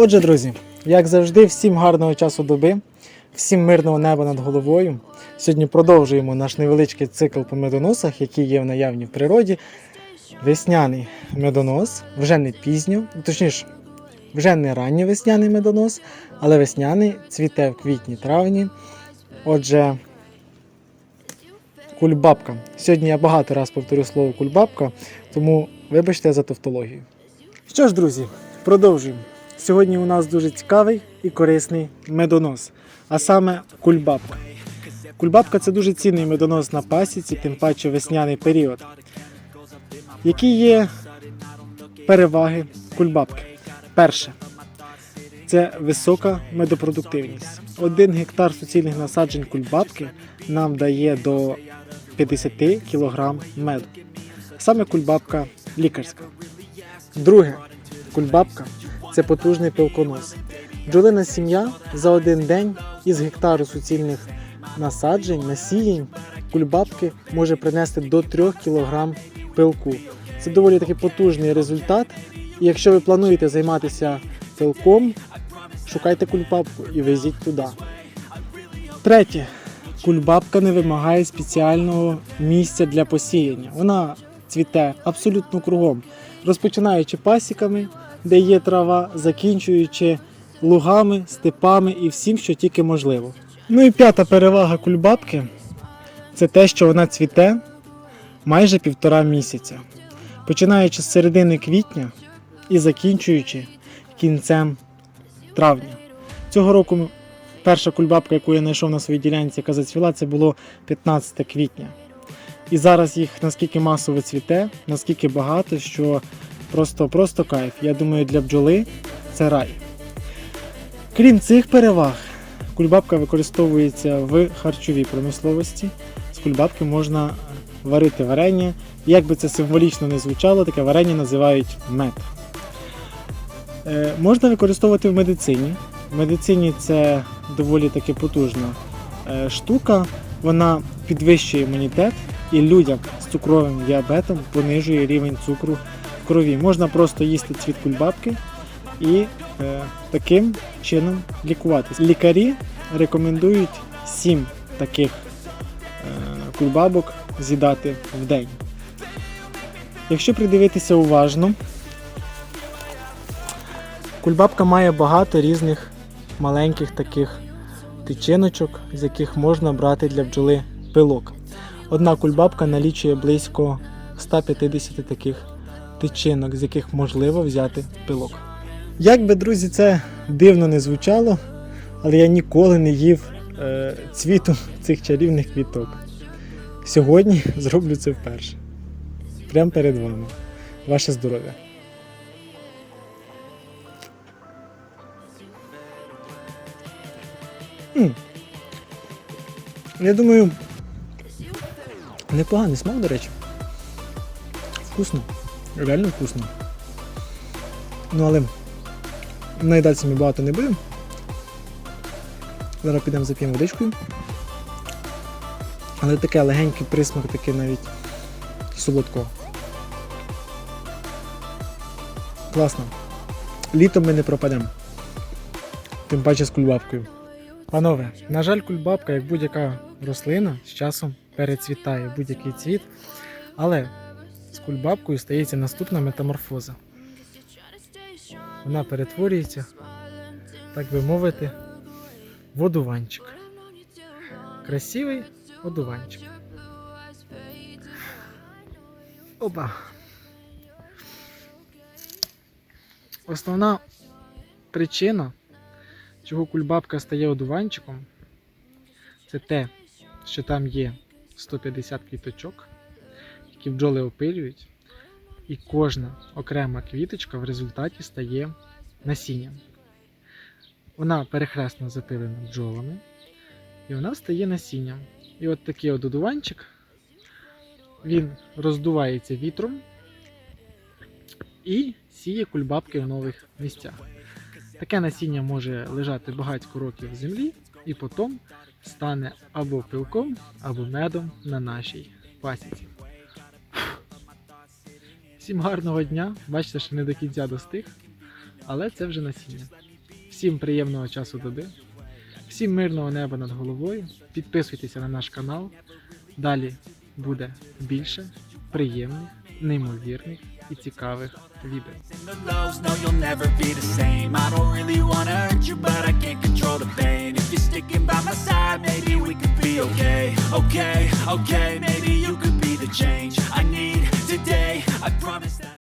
Отже, друзі, як завжди, всім гарного часу доби, всім мирного неба над головою. Сьогодні продовжуємо наш невеличкий цикл по медоносах, які є в наявні в природі. Весняний медонос, вже не пізньо, точніше, вже не ранній весняний медонос, але весняний цвіте в квітні-травні. Отже, кульбабка. Сьогодні я багато раз повторю слово кульбабка, тому вибачте за тавтологію. Що ж, друзі, продовжуємо. Сьогодні у нас дуже цікавий і корисний медонос, а саме кульбабка. Кульбабка це дуже цінний медонос на пасіці, тим паче весняний період. Які є переваги кульбабки? Перше, це висока медопродуктивність. Один гектар суцільних насаджень кульбабки нам дає до 50 кг меду. Саме кульбабка лікарська. Друге, кульбабка це потужний пилконос. Бджолина сім'я за один день із гектару суцільних насаджень, насіянь кульбабки може принести до 3 кг пилку. Це доволі таки потужний результат. І якщо ви плануєте займатися пилком, шукайте кульбабку і везіть туди. Третє. Кульбабка не вимагає спеціального місця для посіяння. Вона цвіте абсолютно кругом, розпочинаючи пасіками, де є трава, закінчуючи лугами, степами і всім, що тільки можливо. Ну і п'ята перевага кульбабки це те, що вона цвіте майже півтора місяця, починаючи з середини квітня і закінчуючи кінцем травня. Цього року перша кульбабка, яку я знайшов на своїй ділянці, яка зацвіла, це було 15 квітня. І зараз їх наскільки масово цвіте, наскільки багато, що просто, просто кайф. Я думаю, для бджоли це рай. Крім цих переваг, кульбабка використовується в харчовій промисловості. З кульбабки можна варити варення. Як би це символічно не звучало, таке варення називають мед. Е, можна використовувати в медицині. В медицині це доволі таки потужна е, штука. Вона підвищує імунітет і людям з цукровим діабетом понижує рівень цукру крові. Можна просто їсти цвіт кульбабки і е, таким чином лікуватися. Лікарі рекомендують 7 таких е, кульбабок з'їдати в день. Якщо придивитися уважно, кульбабка має багато різних маленьких таких тичиночок, з яких можна брати для бджоли пилок. Одна кульбабка налічує близько 150 таких тичинок, з яких можливо взяти пилок. Як би, друзі, це дивно не звучало, але я ніколи не їв е, цвіту цих чарівних квіток. Сьогодні зроблю це вперше. Прямо перед вами. Ваше здоров'я. Я думаю, непоганий смак, до речі. Вкусно. Реально вкусно. Ну, але наїдатися ми багато не будемо. Зараз підемо зап'ємо водичкою. Але таке легенький присмак, такий навіть солодкого. Класно. Літом ми не пропадемо. Тим паче з кульбабкою. Панове, на жаль, кульбабка, як будь-яка рослина, з часом перецвітає будь-який цвіт. Але з кульбабкою стається наступна метаморфоза. Вона перетворюється, так би мовити, в одуванчик. Красивий одуванчик. Опа. Основна причина, чого кульбабка стає одуванчиком, це те, що там є 150 квіточок, які бджоли опилюють, і кожна окрема квіточка в результаті стає насінням. Вона перехресно запилена бджолами, і вона стає насінням. І от такий от одуванчик, він роздувається вітром і сіє кульбабки в нових місцях. Таке насіння може лежати багатько років в землі і потім стане або пилком, або медом на нашій пасіці. Всім гарного дня! Бачите, що не до кінця достиг, але це вже насіння. Всім приємного часу доби, всім мирного неба над головою. Підписуйтеся на наш канал. Далі буде більше приємних, неймовірних і цікавих відео. okay, okay.